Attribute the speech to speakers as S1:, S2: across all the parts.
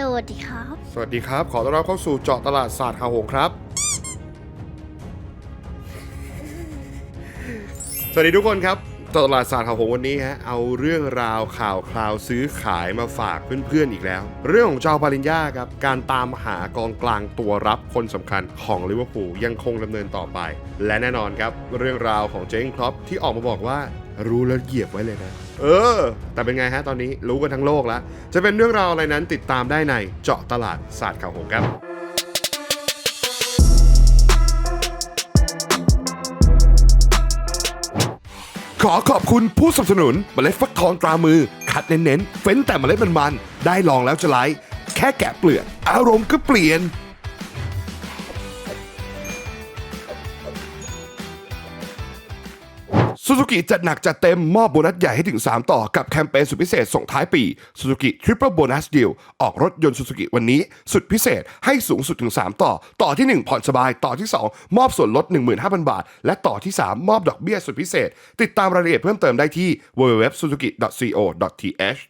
S1: สวัสดีครับ
S2: สวัสดีครับ ขอต้อนรับเข้าสู่เจาะตลาดศาสตร์ข่าวหงครับ สวัสดีทุกคนครับเจาะตลาดศาสตร์ข่าวหงวันนี้ฮะเอาเรื่องราวข่าวคราวซื้อขายมาฝากเพื่อนๆอีกแล้ว เรื่องของเจ้าปาริญญาครับการตามหากองกลางตัวรับคนสำคัญของลิเวอร์พูลยังคงดำเนินต่อไป และแน่นอนครับเรื่องราวของเจงครอปที่ออกมาบอกว่า รู้แล้วเหยียบไว้เลยนะ เออ แต่เป็นไงฮะตอนนี้รู้กันทั้งโลกแล้ว จะเป็นเรื่องราวอะไรนั้นติดตามได้ในเจาะตลาดศาสตร์ข่าวหงครับขอขอบคุณผู้สนับสนุนเมล็ดฟักทองตรามือ คัดเน้นๆ เฟ้นแต่เมล็ดมันๆ ได้ลองแล้วจะไลค์แค่แกะเปลือก อารมณ์ก็เปลี่ยน ซูซูกิจัดหนักจัดเต็มมอบโบนัสใหญ่ให้ถึง 3 ต่อกับแคมเปญสุดพิเศษส่งท้ายปีซูซูกิทริปเปิลโบนัสเดีลออกรถยนต์ซูซูกิวันนี้ สุดพิเศษให้สูงสุดถึง 3 ต่อ ต่อที่ 1 ผ่อนสบายต่อที่ 2 มอบส่วนลด 15,000 บาท และต่อที่ 3 มอบดอกเบี้ยสุดพิเศษ ติดตามรายละเอียดเพิ่มเติมได้ที่ www.suzuki.co.th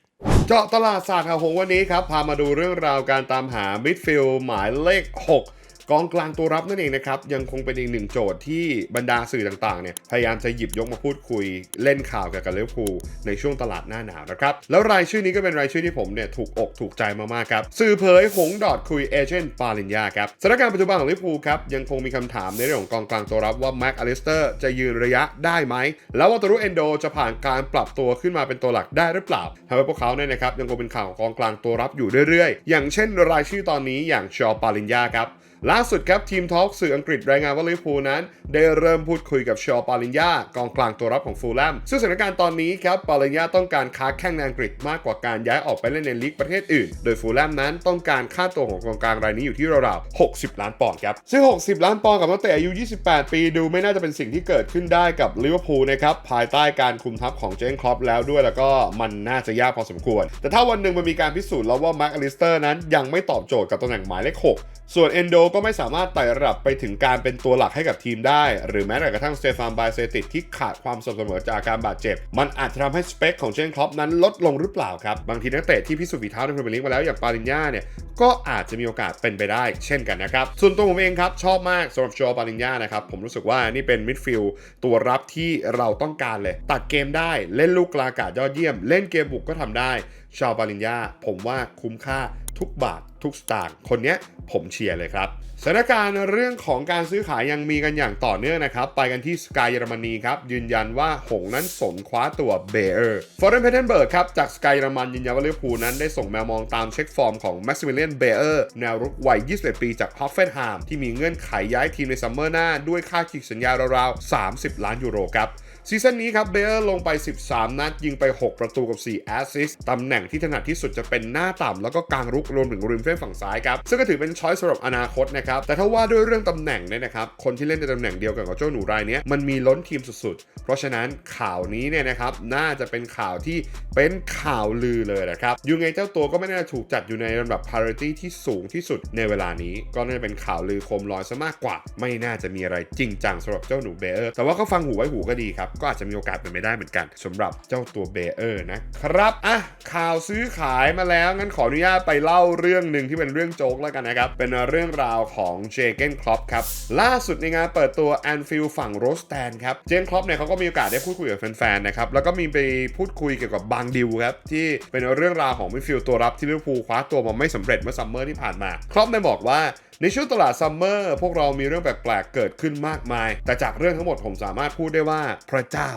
S2: เจาะตลาดศาสตร์ข่าวหงวันนี้ครับ พามาดูเรื่องราวการตามหามิดฟิลด์หมายเลข 6 กองกลางตัวรับนั่นเองนะครับยังคงเป็นอีกหนึ่งโจทย์ที่บรรดาสื่อต่างๆเนี่ยพยายามจะหยิบยกมาพูดคุยเล่นข่าวกี่ยวกับลิเวอร์พูลในช่วงตลาดหน้าหนาวนะครับแล้วรายชื่อนี้ก็เป็นรายชื่อที่ผมเนี่ยถูกอกถูกใจมากๆครับสื่อเผยหงดอดคุยเอเจนต์ปาลินยาครับสถานการณ์ปัจจุบันของลิเวอร์พูลครับยังคงมีคำถามในเรื่องของกองกลางตัวรับว่าแม็กอลิสเตอร์จะยืนระยะได้ไหมแล้วว่าตรุเอนโดจะผ่านการปรับตัวขึ้นมาเป็นตัวหลักได้หรือเปล่าทำให้พวกเขาเนี่ยนะครับยังคงเป็นข่าวของกองกลางตัวรับอยู่เรื่อยๆ อย่างเช่น รายชื่อตอนนี้อย่างชอปาลินยาครับ ล่าสุดครับทีมทอล์กสื่ออังกฤษรายงานว่าลิเวอร์พูลนั้น ได้เริ่มพูดคุยกับชอปาลินยากองกลางตัวรับของฟูลแลมซึ่งสถานการณ์ตอนนี้ครับปาลินยาต้องการค้าแข่งในอังกฤษมากกว่าการย้ายออกไปเล่นในลีกประเทศอื่น โดยฟูลแลมนั้นต้องการค่าตัวของกองกลางรายนี้อยู่ที่ราวๆ60 ล้านปอนด์ครับซึ่ง 60 ล้านปอนด์กับนักเตะอายุ 28 ปีดูไม่น่าจะเป็นสิ่งที่เกิดขึ้นได้กับลิเวอร์พูลนะครับภายใต้การคุมทัพของเจนครอปแล้วด้วยแล้วก็มันน่าจะยากพอสมควร แต่ถ้าวันหนึ่งมันมีการพิสูจน์แล้วว่าแม็กอลิสเตอร์นั้นยังไม่ตอบโจทย์กับตำแหน่งหมายเลข6ส่วนเอนโดก็ไม่สามารถไต่ระดับไปถึงการเป็นตัวหลักให้กับทีมได้ หรือแม้แต่กระทั่งสเตฟานบายเซติกที่ขาดความสม่ำเสมอจากอาการบาดเจ็บ มันอาจจะทำให้สเปคของเจนครอปนั้นลดลงหรือเปล่าครับ บางทีนักเตะที่พิสูจน์ฝีเท้าในพรีเมียร์ลีกมาแล้วอย่างปาลินญาเนี่ยก็อาจจะมีโอกาสเป็นไปได้เช่นกันนะครับ ส่วนตัวผมเองครับ ชอบมากสำหรับโจปาลินญานะครับ ผมรู้สึกว่านี่เป็นมิดฟิลด์ตัวรับที่เราต้องการเลย ตัดเกมได้เล่นลูกกลางอากาศยอดเยี่ยม เล่นเกมบุกก็ทำได้ ชาวปาลินญาผมว่าคุ้มค่าทุกบาททุกสตางค์คนเนี้ยผมเชียร์เลยครับสถานการณ์เรื่องของการซื้อขายยังมีกันอย่างต่อเนื่องนะครับ ไปกันที่สกายเยอรมนีครับ ยืนยันว่าหงนั้นสนคว้าตัวเบเออร์ฟอร์เรนเพเทนเบิร์กครับ จากสกายเยอรมันยืนยันว่าลิเวอร์พูลนั้นได้ส่งแมวมองตามเช็คฟอร์มของแม็กซิมิเลียนเบเออร์แนวรุกวัย 21 ปีจากฮอฟเฟนฮามที่มีเงื่อนไขย้ายทีมในซัมเมอร์หน้าด้วยค่าขีดสัญญาราวๆ30 ล้านยูโรครับ ซีซั่นนี้ครับเบเออร์ลงไป 13 นัด ยิงไป 6 ประตูกับ 4 แอสซิสต์ตำแหน่งที่ถนัดที่สุดจะเป็นหน้าต่ำแล้วก็กลางรุกรวมถึงริมเส้นฝั่งซ้ายครับ ซึ่งก็ถือเป็นช้อยสำหรับอนาคตนะครับ แต่ถ้าว่าด้วยเรื่องตำแหน่งเนี่ยนะครับ คนที่เล่นในตำแหน่งเดียวกันกับเจ้าหนูรายนี้มันมีล้นทีมสุดๆ เพราะฉะนั้นข่าวนี้เนี่ยนะครับน่าจะเป็นข่าวที่เป็นข่าวลือเลยนะครับยังไงเจ้าตัวก็ไม่น่าถูกจัดอยู่ในลำดับ parity ที่สูงที่สุดในเวลานี้ก็น่าจะเป็นข่าวลือโคมลอยซะมากกว่า ไม่น่าจะมีอะไรจริงจังสำหรับเจ้าหนูเบเออร์แต่ว่าก็ฟังหูไว้หูก็ดีครับก็อาจจะมีโอกาสเป็นไม่ได้เหมือนกันสำหรับเจ้าตัวเบเออร์นะครับอะข่าวซื้อขายมาแล้วงั้นขออนุญาตไปเล่าเรื่องหนึ่งที่เป็นเรื่องโจ๊กแล้วกันนะครับ เป็นเรื่องราวของเจเกนครอปครับล่าสุดในงานเปิดตัวแอนฟิลฝั่งโรสแตนครับเจนครอปเนี่ยเขาก็มีโอกาสได้พูดคุยกับแฟนๆนะครับแล้วก็มีไปพูดคุยเกี่ยวกับบางดิวครับที่เป็นเรื่องราวของมิฟิลตัวรับที่ลิเวอร์พูลคว้าตัวมาไม่สำเร็จเมื่อซัมเมอร์ที่ผ่านมาครอปได้บอกว่าในช่วงตลาดซัมเมอร์พวกเรามีเรื่องแปลกๆเกิดขึ้นมากมาย แต่จากเรื่องทั้งหมดผมสามารถพูดได้ว่าพระเจ้า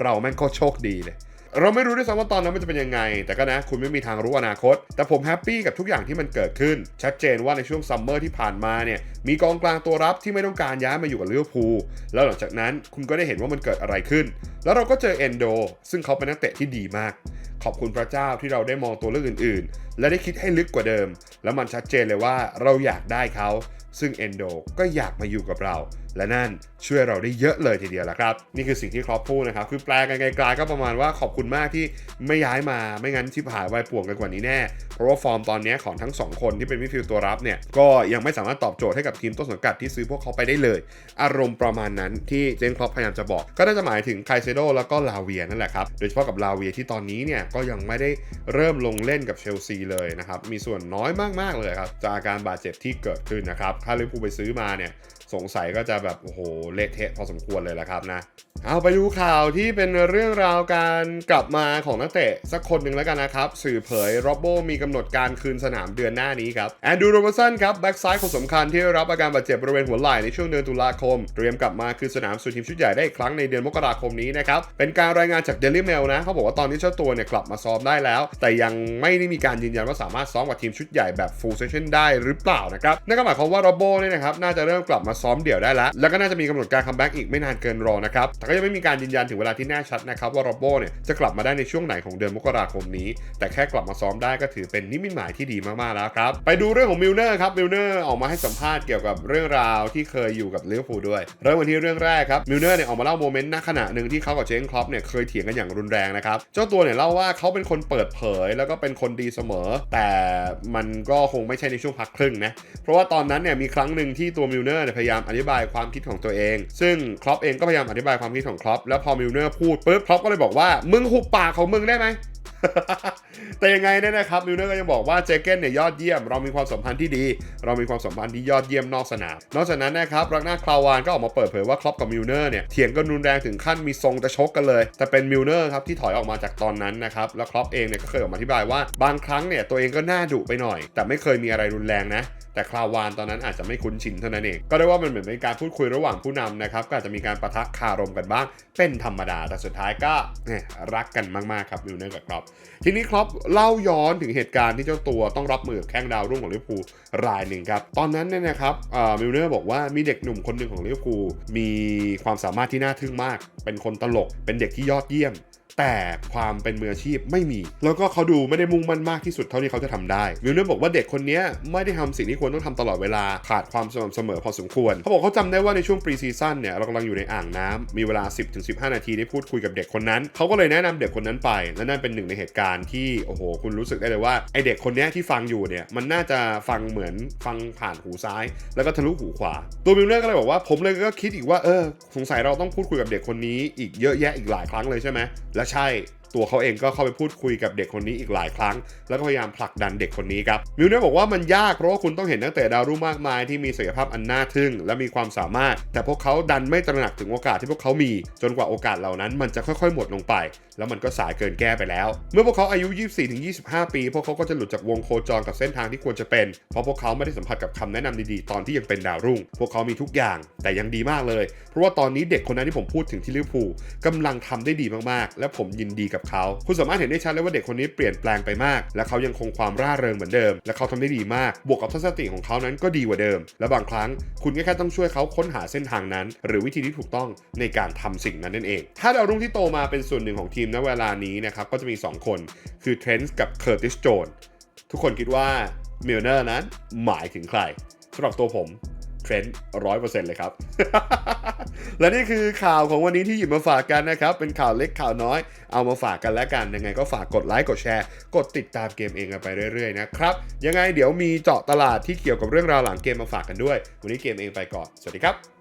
S2: เราแม่งก็โชคดีเลยเราไม่รู้ด้วยซ้ำว่าตอนนั้นมันจะเป็นยังไง แต่ก็นะ คุณไม่มีทางรู้อนาคต แต่ผมแฮปปี้กับทุกอย่างที่มันเกิดขึ้น ชัดเจนว่าในช่วงซัมเมอร์ที่ผ่านมาเนี่ย มีกองกลางตัวรับที่ไม่ต้องการย้ายมาอยู่กับลิเวอร์พูล แล้วหลังจากนั้นคุณก็ได้เห็นว่ามันเกิดอะไรขึ้น แล้วเราก็เจอเอนโด ซึ่งเขาเป็นนักเตะที่ดีมาก ขอบคุณพระเจ้าที่เราได้มองตัวเลือกอื่น ๆ และได้คิดให้ลึกกว่าเดิม แล้วมันชัดเจนเลยว่าเราอยากได้เขา ซึ่งเอนโดก็อยากมาอยู่กับเรา และนั่นช่วยเราได้เยอะเลยทีเดียวละครับ นี่คือสิ่งที่ครอปพูดนะครับ คือแปลกันไกลๆก็ประมาณว่าขอบคุณมากที่ไม่ย้ายมาไม่งั้นชิบหายวายป่วงกันกว่านี้แน่ เพราะว่าฟอร์มตอนนี้ของทั้งสองคนที่เป็นมิดฟิลด์ตัวรับเนี่ยก็ยังไม่สามารถตอบโจทย์ให้กับทีมต้นสังกัดที่ซื้อพวกเขาไปได้เลย อารมณ์ประมาณนั้นที่เจนครอปพยายามจะบอก ก็น่าจะหมายถึงไคเซโดแล้วก็ลาเวียนั่นแหละครับโดยเฉพาะกับลาเวียที่ตอนนี้เนี่ยก็ยังไม่ได้เริ่มลงเล่นกับเชลซีเลยนะครับมีส่วนน้อยมากๆเลยครับจากอาการบาดเจ็บที่เกิดขึ้นนะครับถ้าลิเวอร์พูลไปซื้อมาเนี่ยสงสัยก็จะแบบโอ้โหเละเทะพอสมควรเลยละครับนะ เอาไปดูข่าวที่เป็นเรื่องราวการกลับมาของนักเตะสักคนหนึ่งแล้วกันนะครับ สื่อเผยโรบโบมีกำหนดการคืนสนามเดือนหน้านี้ครับแอนดูโรเบอร์สันครับแบ็กซ้ายคนสำคัญที่รับอาการบาดเจ็บบริเวณหัวไหล่ในช่วงเดือนตุลาคม เตรียมกลับมาคืนสนามสู่ทีมชุดใหญ่ได้อีกครั้งในเดือนมกราคมนี้นะครับเป็นการรายงานจากเดลิเมลนะเขาบอกว่าตอนนี้เจ้าตัวเนี่ยกลับมาซ้อมได้แล้ว แต่ยังไม่ได้มีการยืนยันว่าสามารถซ้อมกับทีมชุดใหญ่แบบ full session ได้หรือเปล่านะครับนั่นก็หมายความว่าโรบโบเนี่ยนะครับน่าจะเริ่มกลับมาซ้อมเดี่ยวได้แล้วแล้วก็น่าจะมีกำหนดการคัมแบ็กอีกไม่นานเกินรอนะครับ แต่ก็ยังไม่มีการยืนยันถึงเวลาที่แน่ชัดนะครับว่าโรบโบเนี่ยจะกลับมาได้ในช่วงไหนของเดือนมกราคมนี้ แต่แค่กลับมาซ้อมได้ก็ถือเป็นนิมิตหมายที่ดีมากๆแล้วครับ ไปดูเรื่องของมิลเนอร์ครับ มิลเนอร์ออกมาให้สัมภาษณ์เกี่ยวกับเรื่องราวที่เคยอยู่กับลิเวอร์พูลด้วย เริ่มกันที่เรื่องแรกครับ มิลเนอร์เนี่ยออกมาเล่าโมเมนต์ณขณะหนึ่งที่เขากับเจนครอปเนี่ยเคยเถียงกันอย่างรุนแรงนะครับ เจ้าตัวเนี่ยเล่าว่าเขาเป็นคนเปิดเผย แล้วก็เป็นคนดีเสมอ แต่มันก็คงไม่ใช่ในช่วงพักครึ่งนะ เพราะว่าตอนนั้นเนี่ยมีครั้งหนึ่งที่ตัวมิลเนอร์พยายามอธิบายความความคิดของตัวเอง ซึ่งครอปเองก็พยายามอธิบายความคิดของครอปแล้วพอมิลเนอร์พูดปุ๊บครอปก็เลยบอกว่ามึงหุบปากของมึงได้ไหมแต่ยังไงเนี่ยนะครับมิลเนอร์ก็ยังบอกว่าเจเกนเนี่ยยอดเยี่ยม เรามีความสัมพันธ์ที่ดี เรามีความสัมพันธ์ที่ยอดเยี่ยมนอกสนาม นอกจากนั้นนะครับรักหน้าคลาวานก็ออกมาเปิดเผยว่าครอปกับมิลเนอร์เนี่ยเถียงกันรุนแรงถึงขั้นมีทรงจะชกกันเลย แต่เป็นมิลเนอร์ครับที่ถอยออกมาจากตอนนั้นนะครับแล้วครอปเองเนี่ยก็เคยออกมาอธิบายว่าบางครั้งเนี่ยตัวเองก็น่าดุไปหน่อย แต่ไม่เคยมีอะไรรุนแรงนะ แต่คลาวานตอนนั้นอาจจะไม่คุ้นชินเท่านั้นเอง ก็ได้ว่ามันเหมือนเป็นการพูดคุยระหว่างผู้นำนะครับก็อาจจะมีการประทะคารมกันบ้าง เป็นธรรมดา แต่สุดท้ายก็เนี่ยรักกันมากๆครับมิลเนอร์กับครอปทีนี้ครอปเล่าย้อนถึงเหตุการณ์ที่เจ้าตัวต้องรับมือกับแข้งดาวรุ่งของลิเวอร์พูลรายหนึ่งครับตอนนั้นเนี่ยนะครับมิลเนอร์บอกว่ามีเด็กหนุ่มคนหนึ่งของลิเวอร์พูลมีความสามารถที่น่าทึ่งมาก เป็นคนตลกเป็นเด็กที่ยอดเยี่ยม แต่ความเป็นมืออาชีพไม่มี แล้วก็เขาดูไม่ได้มุ่งมั่นมากที่สุดเท่าที่เขาจะทำได้วิลเนอร์บอกว่าเด็กคนนี้ไม่ได้ทำสิ่งที่ควรต้องทำตลอดเวลาขาดความสม่ำเสมอพอสมควร เขาบอกเขาจำได้ว่าในช่วงปรีซีซั่นเนี่ยเรากำลังอยู่ในอ่างน้ำมีเวลา 10-15 นาทีได้พูดคุยกับเด็กคนนั้น เขาก็เลยแนะนำเด็กคนนั้นไปและนั่นเป็นหนึ่งในเหตุการณ์ที่โอ้โหคุณรู้สึกได้เลยว่าไอเด็กคนนี้ที่ฟังอยู่เนี่ยมันน่าจะฟังเหมือนฟังผ่านหูซ้าย แล้วก็ทะลุหูขวา ตัวมิลเนอร์ก็เลยบอกว่าผมเลยก็คิดอีกว่าเออสงสัยเราต้องพูดคุยกับเด็กคนนี้อีกเยอะแยะอีกหลายครั้งเลยใช่ไหมและใช่ ตัวเขาเองก็เข้าไปพูดคุยกับเด็กคนนี้อีกหลายครั้ง แล้วก็พยายามผลักดันเด็กคนนี้ครับมิลเนอร์บอกว่ามันยากเพราะว่าคุณต้องเห็นนักเตะดาวรุ่งมากมายที่มีศักยภาพอันน่าทึ่ง และมีความสามารถ แต่พวกเขาดันไม่ตระหนักถึงโอกาสที่พวกเขามี จนกว่าโอกาสเหล่านั้นมันจะค่อยๆ หมดลงไป แล้วมันก็สายเกินแก้ไปแล้ว เมื่อพวกเขาอายุ 24-25 ปี พวกเขาก็จะหลุดจากวงโคจรกับเส้นทางที่ควรจะเป็น เพราะพวกเขาไม่ได้สัมผัสกับคำแนะนำดีๆ ตอนที่ยังเป็นดาวรุ่ง พวกเขามีทุกอย่าง แต่ยังดีมากเลย เพราะว่าตอนนี้เด็กคนนั้นที่ผมพูดถึงที่ลิเวอร์พูลกำลังทำได้ดีมากๆ และผมยินดีกับเขา คุณสามารถเห็นได้ชัดเลยว่าเด็กคนนี้เปลี่ยนแปลงไปมาก และเขายังคงความร่าเริงเหมือนเดิม และเขาทำได้ดีมาก บวกกับทัศนคติของเขานั้นก็ดีกว่าเดิม และบางครั้งคุณก็แค่ต้องช่วยเขาค้นหาเส้นทางนั้น หรือวิธีที่ถูกต้องในการทำสิ่งนั้นนั่นเอง ถ้าดาวรุ่งที่โตมาเป็นส่วนหนึ่งของทีมณเวลานี้นะครับก็จะมี 2 คน คือเทรนส์กับเคอร์ติสโจนทุกคนคิดว่ามิลเนอร์นั้นหมายถึงใครสำหรับตัวผมเทรนต์ร้อยเปอร์เซ็นต์เลยครับ และนี่คือข่าวของวันนี้ที่หยิบมาฝากกันนะครับ เป็นข่าวเล็กข่าวน้อย เอามาฝากกันแล้วกันยังไงก็ฝากกดไลค์กดแชร์ กดติดตามเกมเองกันไปเรื่อยๆนะครับยังไงเดี๋ยวมีเจาะตลาดที่เกี่ยวกับเรื่องราวหลังเกมมาฝากกันด้วย วันนี้เกมเองไปก่อนสวัสดีครับ